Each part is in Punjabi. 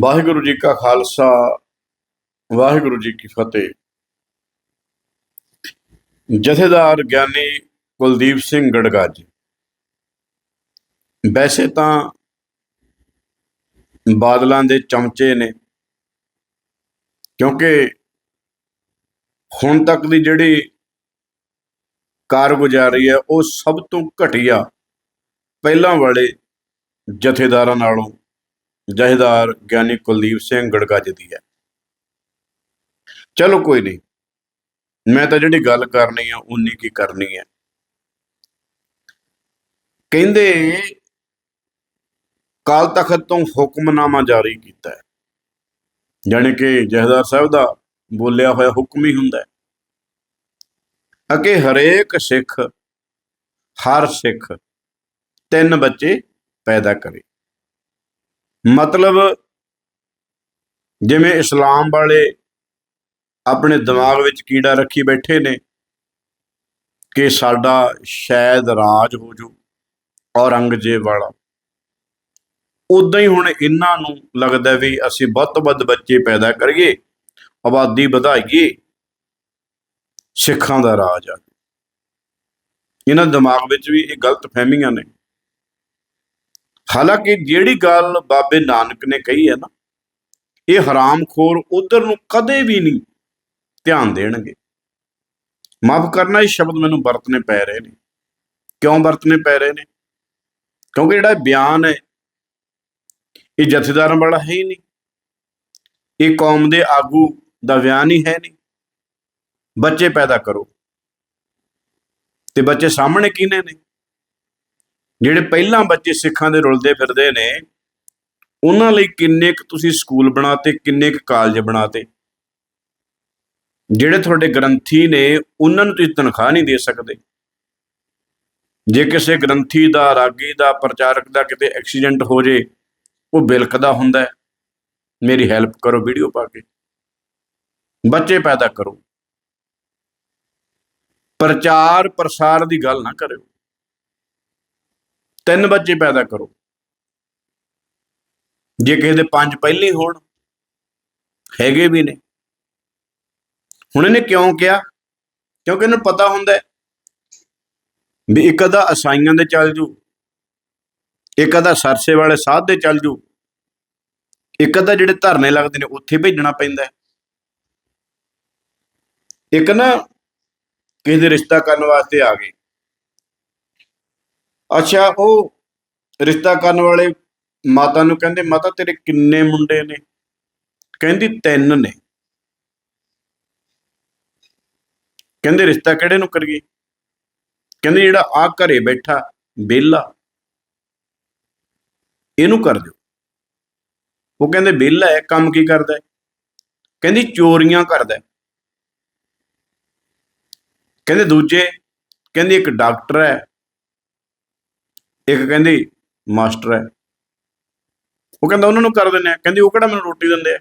ਵਾਹਿਗੁਰੂ ਜੀ ਕਾ ਖਾਲਸਾ, ਵਾਹਿਗੁਰੂ ਜੀ ਕੀ ਫਤਿਹ। ਜਥੇਦਾਰ ਗਿਆਨੀ ਕੁਲਦੀਪ ਸਿੰਘ ਗੜਗੱਜ ਵੈਸੇ ਤਾਂ ਬਾਦਲਾਂ ਦੇ ਚਮਚੇ ਨੇ, ਕਿਉਂਕਿ ਹੁਣ ਤੱਕ ਦੀ ਜਿਹੜੀ ਕਾਰਗੁਜ਼ਾਰੀ ਹੈ, ਉਹ ਸਭ ਤੋਂ ਘਟੀਆ ਪਹਿਲਾਂ ਵਾਲੇ ਜਥੇਦਾਰਾਂ ਨਾਲੋਂ ਜਥੇਦਾਰ ਗਿਆਨੀ ਕੁਲਦੀਪ ਸਿੰਘ ਗੜਗੱਜ ਦੀ ਹੈ। ਚਲੋ ਕੋਈ ਨਹੀਂ, ਮੈਂ ਤਾਂ ਜਿਹੜੀ ਗੱਲ ਕਰਨੀ ਆ ਉਨੀ ਕੀ ਕਰਨੀ ਹੈ ਕਹਿੰਦੇ ਕਾਲ ਤਖਤ ਤੋਂ ਹੁਕਮਨਾਮਾ ਜਾਰੀ ਕੀਤਾ ਹੈ। ਜਾਣੀ ਕਿ ਜਥੇਦਾਰ ਸਾਹਿਬ ਦਾ ਬੋਲਿਆ ਹੋਇਆ ਹੁਕਮ ਹੀ ਹੁੰਦਾ ਹੈ। ਅਕੇ ਹਰੇਕ ਸਿੱਖ, ਹਰ ਸਿੱਖ ਤਿੰਨ ਬੱਚੇ ਪੈਦਾ ਕਰੇ। ਮਤਲਬ ਜਿਵੇਂ ਇਸਲਾਮ ਵਾਲੇ ਆਪਣੇ ਦਿਮਾਗ ਵਿੱਚ ਕੀੜਾ ਰੱਖੀ ਬੈਠੇ ਨੇ ਕਿ ਸਾਡਾ ਸ਼ਾਇਦ ਰਾਜ ਹੋ ਜੂ, ਔਰੰਗਜ਼ੇਬ ਵਾਲਾ। ਉਦਾਂ ਹੀ ਹੁਣ ਇਹਨਾਂ ਨੂੰ ਲੱਗਦਾ ਵੀ ਅਸੀਂ ਵੱਧ ਤੋਂ ਵੱਧ ਬੱਚੇ ਪੈਦਾ ਕਰੀਏ, ਆਬਾਦੀ ਵਧਾਈਏ, ਸਿੱਖਾਂ ਦਾ ਰਾਜ ਆ। ਇਹਨਾਂ ਦਿਮਾਗ ਵਿੱਚ ਵੀ ਇਹ ਗਲਤ ਫਹਿਮੀਆਂ ਨੇ। ਹਾਲਾਂਕਿ ਜਿਹੜੀ ਗੱਲ ਬਾਬੇ ਨਾਨਕ ਨੇ ਕਹੀ ਹੈ ਨਾ, ਇਹ ਹਰਾਮਖੋਰ ਉਧਰ ਨੂੰ ਕਦੇ ਵੀ ਨਹੀਂ ਧਿਆਨ ਦੇਣਗੇ। ਮਾਫ ਕਰਨਾ, ਇਹ ਸ਼ਬਦ ਮੈਨੂੰ ਵਰਤਨੇ ਪੈ ਰਹੇ ਨੇ। ਕਿਉਂ ਵਰਤਨੇ ਪੈ ਰਹੇ ਨੇ? ਕਿਉਂਕਿ ਜਿਹੜਾ ਬਿਆਨ ਹੈ, ਇਹ ਜਥੇਦਾਰਾਂ ਵਾਲਾ ਹੈ ਹੀ ਨਹੀਂ। ਇਹ ਕੌਮ ਦੇ ਆਗੂ ਦਾ ਬਿਆਨ ਹੀ ਹੈ ਨਹੀਂ। ਬੱਚੇ ਪੈਦਾ ਕਰੋ। ਤੇ ਬੱਚੇ ਸਾਹਮਣੇ ਕਿਹਨੇ ਨੇ? ਜਿਹੜੇ ਪਹਿਲਾਂ ਬੱਚੇ ਸਿੱਖਾਂ ਦੇ ਰੁਲਦੇ ਫਿਰਦੇ ਨੇ, ਉਹਨਾਂ ਲਈ ਕਿੰਨੇ ਕੁ ਤੁਸੀਂ ਸਕੂਲ ਬਣਾਤੇ, ਕਿੰਨੇ ਕੁ ਕਾਲਜ ਬਣਾਤੇ? ਜਿਹੜੇ ਤੁਹਾਡੇ ਗ੍ਰੰਥੀ ਨੇ, ਉਹਨਾਂ ਨੂੰ ਤੁਸੀਂ ਤਨਖਾਹ ਨਹੀਂ ਦੇ ਸਕਦੇ। ਜੇ ਕਿਸੇ ਗ੍ਰੰਥੀ ਦਾ, ਰਾਗੀ ਦਾ, ਪ੍ਰਚਾਰਕ ਦਾ ਕਿਤੇ ਐਕਸੀਡੈਂਟ ਹੋ ਜੇ, ਉਹ ਬਿਲਕਦਾ ਹੁੰਦਾ ਹੈ। ਮੇਰੀ ਹੈਲਪ ਕਰੋ ਵੀਡੀਓ ਪਾ ਕੇ। ਬੱਚੇ ਪੈਦਾ ਕਰੋ। ਪ੍ਰਚਾਰ ਪ੍ਰਸਾਰ ਦੀ ਗੱਲ ਨਾ ਕਰਿਓ। ਤਿੰਨ ਬੱਚੇ ਪੈਦਾ ਕਰੋ। ਜੇ ਕਿਸੇ ਦੇ ਪੰਜ ਪਹਿਲੇ ਹੋਣ, ਹੈਗੇ ਵੀ ਨੇ। ਹੁਣ ਇਹਨੇ ਕਿਉਂ ਕਿਹਾ? ਕਿਉਂਕਿ ਇਹਨੂੰ ਪਤਾ ਹੁੰਦਾ ਵੀ ਇੱਕ ਅਦਾ ਅਸਾਈਆਂ ਦੇ ਚੱਲ ਜੂ, ਇੱਕ ਅਦਾ ਸਰਸੇ ਵਾਲੇ ਸਾਧ ਦੇ ਚੱਲ ਜੂ, ਇੱਕ ਅਦਾ ਜਿਹੜੇ ਧਰਨੇ ਲੱਗਦੇ ਨੇ ਉੱਥੇ ਭੇਜਣਾ ਪੈਂਦਾ ਇੱਕ ਨਾ ਕਿਸੇ ਦੇ ਰਿਸ਼ਤਾ ਕਰਨ ਵਾਸਤੇ ਆ ਗਏ। ਅੱਛਾ, ਉਹ ਰਿਸ਼ਤਾ ਕਰਨ ਵਾਲੇ ਮਾਤਾ ਨੂੰ ਕਹਿੰਦੇ, ਮਾਤਾ, ਤੇਰੇ ਕਿੰਨੇ ਮੁੰਡੇ ਨੇ? ਕਹਿੰਦੀ, ਤਿੰਨ ਨੇ। ਕਹਿੰਦੇ, ਰਿਸ਼ਤਾ ਕਿਹੜੇ ਨੂੰ ਕਰੀਏ? ਕਹਿੰਦੇ, ਜਿਹੜਾ ਆ ਘਰੇ ਬੈਠਾ ਬੇਲਾ ਇਹਨੂੰ ਕਰ ਦਿਓ। ਉਹ ਕਹਿੰਦੇ ਬੇਲਾ ਹੈ, ਕੰਮ ਕੀ ਕਰਦਾ ਹੈ? ਕਹਿੰਦੀ, ਚੋਰੀਆਂ ਕਰਦਾ ਹੈ। ਕਹਿੰਦੇ, ਦੂਜੇ? ਕਹਿੰਦੀ, ਇੱਕ ਡਾਕਟਰ ਹੈ ਇੱਕ ਕਹਿੰਦੀ, ਮਾਸਟਰ ਹੈ। ਉਹ ਕਹਿੰਦਾ, ਉਹਨਾਂ ਨੂੰ ਕਰ ਦਿੰਦੇ ਆ ਕਹਿੰਦੀ, ਉਹ ਕਿਹੜਾ ਮੈਨੂੰ ਰੋਟੀ ਦਿੰਦੇ ਆ?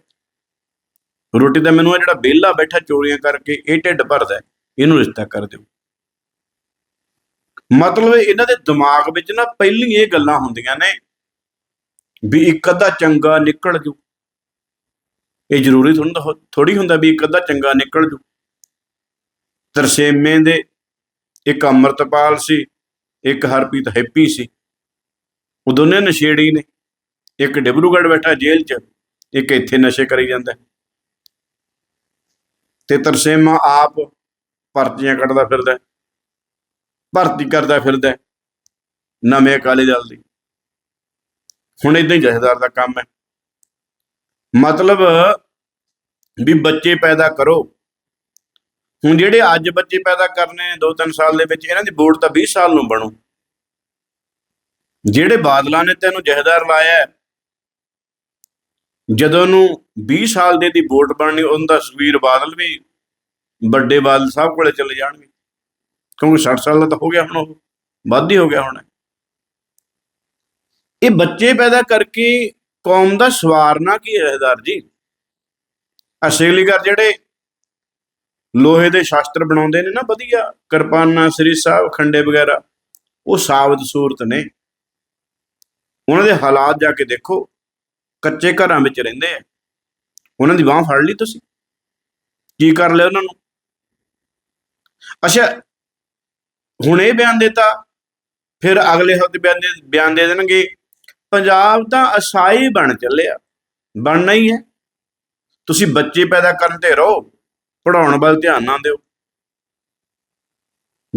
ਰੋਟੀ ਤਾਂ ਮੈਨੂੰ ਆ ਜਿਹੜਾ ਬੇਲਾ ਬੈਠਾ ਚੋਰੀਆਂ ਕਰਕੇ ਇਹ ਢਿੱਡ ਭਰਦਾ ਇਹਨੂੰ ਰਿਸ਼ਤਾ ਕਰ ਦਿਓ। ਮਤਲਬ ਇਹਨਾਂ ਦੇ ਦਿਮਾਗ ਵਿੱਚ ਨਾ ਪਹਿਲੀ ਇਹ ਗੱਲਾਂ ਹੁੰਦੀਆਂ ਨੇ ਵੀ ਇੱਕ ਅੱਧਾ ਚੰਗਾ ਨਿਕਲ ਜੂ। ਇਹ ਜ਼ਰੂਰੀ ਥੋੜੀ ਹੁੰਦਾ ਵੀ ਇੱਕ ਅੱਧਾ ਚੰਗਾ ਨਿਕਲ ਜੂ। ਤਰਸੇਮੇ ਦੇ ਇੱਕ ਅਮਰਤਪਾਲ ਸੀ, ਇੱਕ ਹਰਪ੍ਰੀਤ ਹੈਪੀ ਸੀ। ਉਹ ਦੋਨੇ ਨਸ਼ੇੜੀ ਨੇ। ਇੱਕ ਡਿਬਰੂਗੜ੍ਹ ਬੈਠਾ ਜੇਲ੍ਹ 'ਚ, ਇੱਕ ਇੱਥੇ ਨਸ਼ੇ ਕਰੀ ਜਾਂਦਾ। ਤੇ ਤਰਸੇਮਾ ਆਪ ਭਰਤੀਆਂ ਕੱਢਦਾ ਫਿਰਦਾ ਭਰਤੀ ਕਰਦਾ ਫਿਰਦਾ ਨਵੇਂ ਅਕਾਲੀ ਦਲ ਦੀ। ਹੁਣ ਇਦਾਂ ਹੀ ਜਥੇਦਾਰ ਦਾ ਕੰਮ ਹੈ। ਮਤਲਬ ਵੀ ਬੱਚੇ ਪੈਦਾ ਕਰੋ। ਹੁਣ ਜਿਹੜੇ ਅੱਜ ਬੱਚੇ ਪੈਦਾ ਕਰਨੇ ਨੇ 2-3 ਸਾਲ ਦੇ ਵਿੱਚ, ਇਹਨਾਂ ਦੀ ਬੋਰਡ ਤਾਂ 20 ਸਾਲ ਨੂੰ ਬਣੂ। ਜਿਹੜੇ ਬਾਦਲਾਂ ਨੇ ਤੈਨੂੰ ਜਹਦਾਰ ਲਾਇਆ ਜਦੋਂ ਨੂੰ 20 ਸਾਲ ਦੇ ਦੀ ਵੋਟ ਬਣਨੀ ਉਹਦਾ ਸੁਖਵੀਰ ਬਾਦਲ ਵੀ ਵੱਡੇ ਬਾਦਲ ਸਾਹਿਬ ਕੋਲੇ ਚਲੇ ਜਾਣਗੇ। ਕਿਉਂਕਿ 60 ਸਾਲ ਦਾ ਤਾਂ ਹੋ ਗਿਆ ਹੁਣ ਉਹ, ਵੱਧ ਹੀ ਹੋ ਗਿਆ ਹੁਣ। ਇਹ ਬੱਚੇ ਪੈਦਾ ਕਰਕੇ ਕੌਮ ਦਾ ਸਵਾਰਨਾ ਕੀ ਹੈ ਜਹਦਾਰ ਜੀ? ਅਸਲੀਗਰ ਜਿਹੜੇ ਲੋਹੇ ਦੇ ਸ਼ਾਸਤਰ ਬਣਾਉਂਦੇ ਨੇ ਨਾ, ਵਧੀਆ ਕਿਰਪਾਨਾਂ, ਸ੍ਰੀ ਸਾਹਿਬ, ਖੰਡੇ ਵਗੈਰਾ, ਉਹ ਸਾਬਤ ਸੂਰਤ ਨੇ। ਉਹਨਾਂ ਦੇ ਹਾਲਾਤ ਜਾ ਕੇ ਦੇਖੋ, ਕੱਚੇ ਘਰਾਂ ਵਿੱਚ ਰਹਿੰਦੇ ਆ। ਉਹਨਾਂ ਦੀ ਬਾਹ ਫੜ ਲਈ ਤੁਸੀਂ? ਕੀ ਕਰ ਲਿਆ ਉਹਨਾਂ ਨੂੰ? ਅੱਛਾ, ਹੁਣ ਇਹ ਬਿਆਨ ਦਿੱਤਾ, ਫਿਰ ਅਗਲੇ ਹਫ਼ਤੇ ਬਿਆਨ ਦੇ ਬਿਆਨ ਦੇ ਦੇਣਗੇ, ਪੰਜਾਬ ਤਾਂ ਅਸਾਈ ਬਣ ਚੱਲਿਆ। ਬਣਨਾ ਹੀ ਹੈ। ਤੁਸੀਂ ਬੱਚੇ ਪੈਦਾ ਕਰਨ ਤੇ ਰਹੋ ਪੜਾਉਣ ਵੱਲ ਧਿਆਨ ਨਾ ਦਿਓ।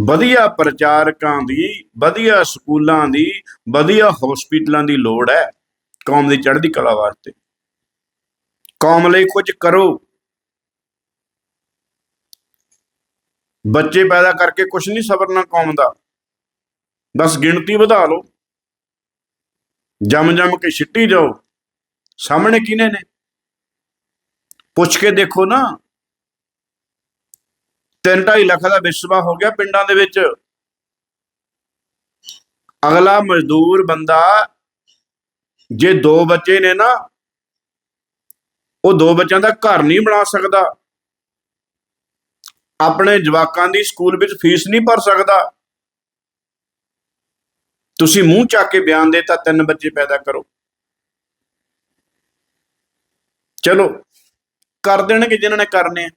ਵਧੀਆ ਪ੍ਰਚਾਰਕਾਂ ਦੀ, ਵਧੀਆ ਸਕੂਲਾਂ ਦੀ, ਵਧੀਆ ਹਸਪੀਟਲਾਂ ਦੀ ਲੋੜ ਹੈ ਕੌਮ ਦੀ ਚੜ੍ਹਦੀ ਕਲਾ ਵਾਸਤੇ। ਕੌਮ ਲਈ ਕੁਝ ਕਰੋ। ਬੱਚੇ ਪੈਦਾ ਕਰਕੇ ਕੁਝ ਨਹੀਂ ਸਬਰਨਾ ਕੌਮ ਦਾ। ਬਸ ਗਿਣਤੀ ਵਧਾ ਲਓ। ਜੰਮ ਜੰਮ ਕੇ ਛਿੱਟੀ ਜਾਓ। ਸਾਹਮਣੇ ਕਿਨੇ ਨੇ? ਪੁੱਛ ਕੇ ਦੇਖੋ ਨਾ। 3.5 ਲੱਖ ਦਾ ਵਿਸਵਾ ਹੋ ਗਿਆ ਪਿੰਡਾਂ ਦੇ ਵਿੱਚ। ਅਗਲਾ ਮਜ਼ਦੂਰ ਬੰਦਾ ਜੇ ਦੋ ਬੱਚੇ ਨੇ ਨਾ, ਉਹ ਦੋ ਬੱਚਿਆਂ ਦਾ ਘਰ ਨਹੀਂ ਬਣਾ ਸਕਦਾ। ਆਪਣੇ ਜਵਾਕਾਂ ਦੀ ਸਕੂਲ ਵਿੱਚ ਫੀਸ ਨਹੀਂ ਭਰ ਸਕਦਾ। ਤੁਸੀਂ ਮੂੰਹ ਚੱਕ ਕੇ ਬਿਆਨ ਦੇ ਤਾਂ ਤਿੰਨ ਬੱਚੇ ਪੈਦਾ ਕਰੋ। ਚਲੋ, ਕਰ ਦੇਣਗੇ ਜਿਨ੍ਹਾਂ ਨੇ ਕਰਨੇ ਆ।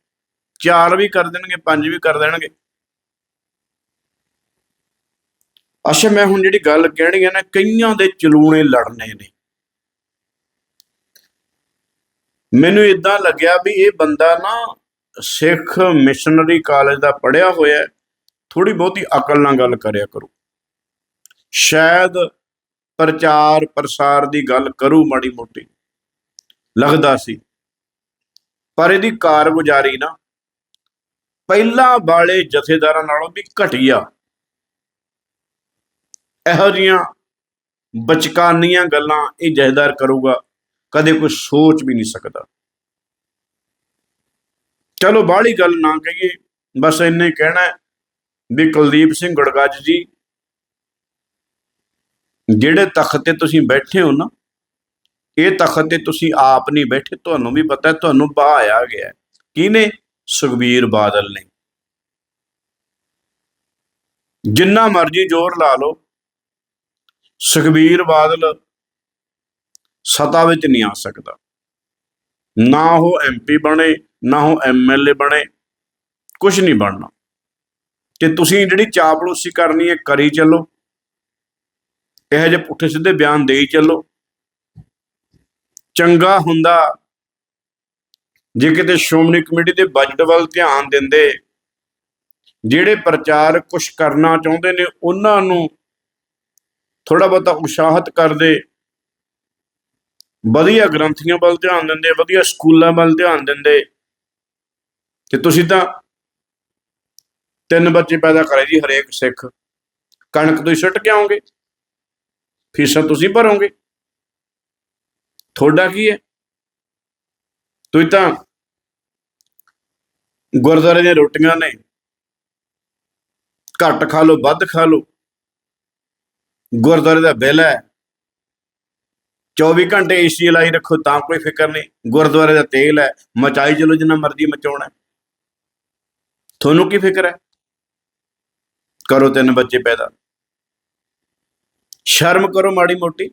ਚਾਰ ਵੀ ਕਰ ਦੇਣਗੇ, ਪੰਜ ਵੀ ਕਰ ਦੇਣਗੇ। ਅੱਛਾ, ਮੈਂ ਹੁਣ ਜਿਹੜੀ ਗੱਲ ਕਹਿਣੀ ਹੈ ਨਾ, ਕਈਆਂ ਦੇ ਚਲੂਣੇ ਲੜਨੇ ਨੇ। ਮੈਨੂੰ ਇਦਾਂ ਲੱਗਿਆ ਵੀ ਇਹ ਬੰਦਾ ਨਾ ਸਿੱਖ ਮਿਸ਼ਨਰੀ ਕਾਲਜ ਦਾ ਪੜਿਆ ਹੋਇਆ ਥੋੜੀ ਬਹੁਤੀ ਅਕਲ ਨਾਲ ਗੱਲ ਕਰਿਆ ਕਰੂ। ਸ਼ਾਇਦ ਪ੍ਰਚਾਰ ਪ੍ਰਸਾਰ ਦੀ ਗੱਲ ਕਰੂ ਮਾੜੀ ਮੋਟੀ, ਲੱਗਦਾ ਸੀ। ਪਰ ਇਹਦੀ ਕਾਰਗੁਜ਼ਾਰੀ ਨਾ ਪਹਿਲਾਂ ਵਾਲੇ ਜਥੇਦਾਰਾਂ ਨਾਲੋਂ ਵੀ ਘਟੀਆ। ਇਹੋ ਜੀਆਂ ਬਚਕਾਨੀਆਂ ਗੱਲਾਂ ਇਹ ਜਥੇਦਾਰ ਕਰੂਗਾ, ਕਦੇ ਕੋਈ ਸੋਚ ਵੀ ਨਹੀਂ ਸਕਦਾ। ਚਲੋ ਬਾਹਲੀ ਗੱਲ ਨਾ ਕਹੀਏ, ਬਸ ਇੰਨੇ ਕਹਿਣਾ ਵੀ ਕੁਲਦੀਪ ਸਿੰਘ ਗੜਗੱਜ ਜੀ, ਜਿਹੜੇ ਤਖਤ ਤੇ ਤੁਸੀਂ ਬੈਠੇ ਹੋ ਨਾ, ਇਹ ਤਖਤ ਤੇ ਤੁਸੀਂ ਆਪ ਨਹੀਂ ਬੈਠੇ, ਤੁਹਾਨੂੰ ਵੀ ਪਤਾ ਤੁਹਾਨੂੰ ਬਹਾਇਆ ਗਿਆ ਹੈ। ਕਿਹਨੇ ਸੁਖਬੀਰ ਬਾਦਲ ਨੇ। ਜਿੰਨਾ ਮਰਜ਼ੀ ਜ਼ੋਰ ਲਾ ਲਓ, ਸੁਖਬੀਰ ਬਾਦਲ ਸਤਾ ਵਿੱਚ ਨਹੀਂ ਆ ਸਕਦਾ। ਨਾ ਉਹ ਐਮਪੀ ਬਣੇ, ਨਾ ਉਹ ਐਮਐਲਏ ਬਣੇ ਕੁਝ ਨਹੀਂ ਬਣਨਾ। ਤੇ ਤੁਸੀਂ ਜਿਹੜੀ ਚਾਪਲੂਸੀ ਕਰਨੀ ਹੈ, ਕਰੀ ਚੱਲੋ। ਇਹੋ ਜਿਹੇ ਪੁੱਠੇ ਸਿੱਧੇ ਬਿਆਨ ਦੇਈ ਚੱਲੋ। ਚੰਗਾ ਹੁੰਦਾ ਜੇ ਕਿਤੇ ਸ਼੍ਰੋਮਣੀ ਕਮੇਟੀ ਦੇ ਬਜਟ ਵੱਲ ਧਿਆਨ ਦਿੰਦੇ, ਜਿਹੜੇ ਪ੍ਰਚਾਰ ਕੁਝ ਕਰਨਾ ਚਾਹੁੰਦੇ ਨੇ, ਉਹਨਾਂ ਨੂੰ ਥੋੜਾ ਬਹੁਤਾ ਉਤਸ਼ਾਹਿਤ ਕਰਦੇ, ਵਧੀਆ ਗ੍ਰੰਥੀਆਂ ਵੱਲ ਧਿਆਨ ਦਿੰਦੇ, ਵਧੀਆ ਸਕੂਲਾਂ ਵੱਲ ਧਿਆਨ ਦਿੰਦੇ ਕਿ ਤੁਸੀਂ ਤਾਂ ਤਿੰਨ ਬੱਚੇ ਪੈਦਾ ਕਰੇ ਜੀ ਹਰੇਕ ਸਿੱਖ। ਕਣਕ ਤੁਸੀਂ ਸੁੱਟ ਕੇ ਆਉਂਗੇ ਫੀਸਾਂ ਤੁਸੀਂ ਭਰੋਗੇ। ਤੁਹਾਡਾ ਕੀ ਹੈ? ਤੁਸੀਂ ਤਾਂ ਗੁਰਦੁਆਰੇ ਦੀਆਂ ਰੋਟੀਆਂ ਨੇ, ਘੱਟ ਖਾ ਲਓ, ਵੱਧ ਖਾ ਲਓ। ਗੁਰਦੁਆਰੇ ਦਾ ਬਿੱਲ ਹੈ 24 ਘੰਟੇ ਏਸੀ ਲਾਈ ਰੱਖੋ, ਤਾਂ ਕੋਈ ਫਿਕਰ ਨਹੀਂ। ਗੁਰਦੁਆਰੇ ਦਾ ਤੇਲ ਹੈ, ਮਚਾਈ ਚਲੋ, ਜਿੰਨਾ ਮਰਜ਼ੀ ਮਚਾਉਣਾ ਤੁਹਾਨੂੰ ਕੀ ਫਿਕਰ ਹੈ? ਕਰੋ ਤਿੰਨ ਬੱਚੇ ਪੈਦਾ। ਸ਼ਰਮ ਕਰੋ ਮਾੜੀ ਮੋਟੀ।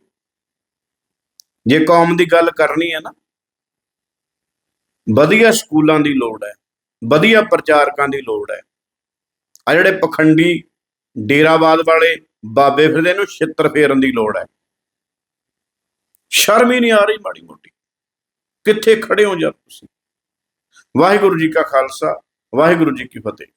ਜੇ ਕੌਮ ਦੀ ਗੱਲ ਕਰਨੀ ਹੈ ਨਾ ਵਧੀਆ ਸਕੂਲਾਂ ਦੀ ਲੋੜ ਹੈ, ਵਧੀਆ ਪ੍ਰਚਾਰਕਾਂ ਦੀ ਲੋੜ ਹੈ। ਆ ਜਿਹੜੇ ਪਖੰਡੀ ਡੇਰਾਵਾਦ ਵਾਲੇ ਬਾਬੇ ਫਿਰਦੇ ਨੂੰ ਛਿੱਤਰ ਫੇਰਨ ਦੀ ਲੋੜ ਹੈ। ਸ਼ਰਮ ਹੀ ਨਹੀਂ ਆ ਰਹੀ ਮਾੜੀ ਮੋਟੀ। ਕਿੱਥੇ ਖੜੇ ਹੋ ਯਾਰ ਤੁਸੀਂ? ਵਾਹਿਗੁਰੂ ਜੀ ਕਾ ਖਾਲਸਾ, ਵਾਹਿਗੁਰੂ ਜੀ ਕੀ ਫਤਿਹ।